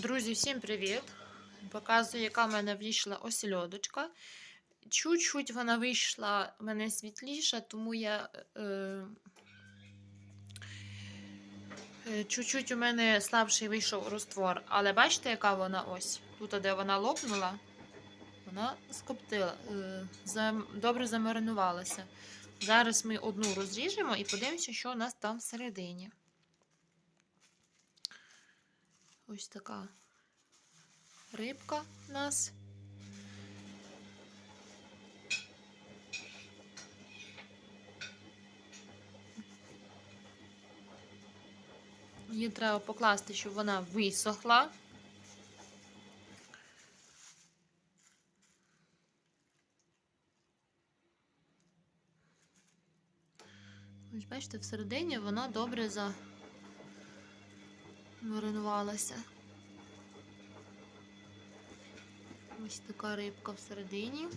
Друзі, всім привіт! Показую, яка в мене вийшла осільодочка. Чуть-чуть вона вийшла в мене світліша, тому я. Е, е, Чуть-чуть у мене слабший вийшов роствор. Але бачите, яка вона ось? Тут, де вона лопнула, вона скоптила, е, добре замаринувалася. Зараз ми одну розріжемо і подивимося, що у нас там всередині. Ось така рибка у нас. Її треба покласти, щоб вона висохла. Ось бачите, всередині вона добре замаринувалася. Ось така рибка всередині.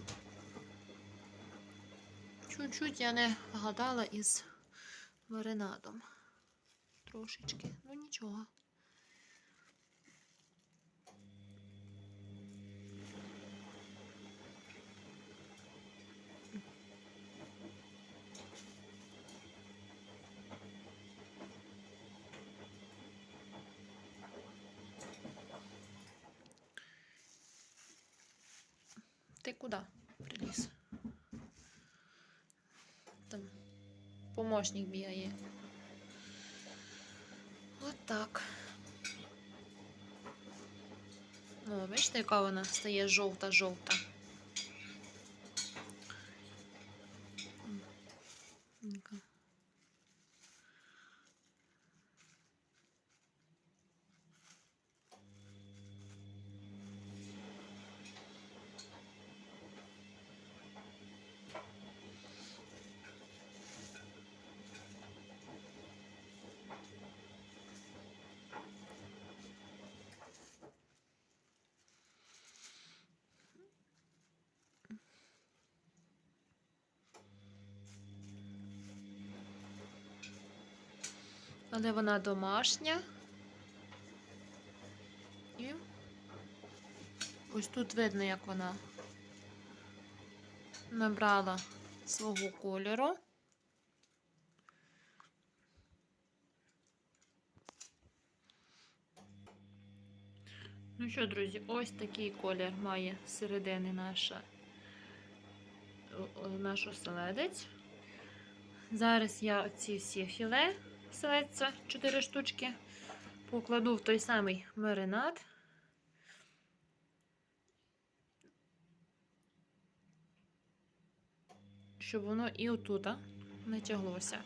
Чуть-чуть я не гадала із маринадом. Трошечки, ну нічого. Куди приліз? Там помощник бігає. От так. О, бачите, яка вона стає жовта-жовта. Така. Але вона домашня. І ось тут видно, як вона набрала свого кольору. Ну що, друзі, ось такий колір має середини наша, наш оселедець. Зараз я ці всі філе селедця 4 штучки покладу в той самий маринад. Щоб воно і отут не тяглося.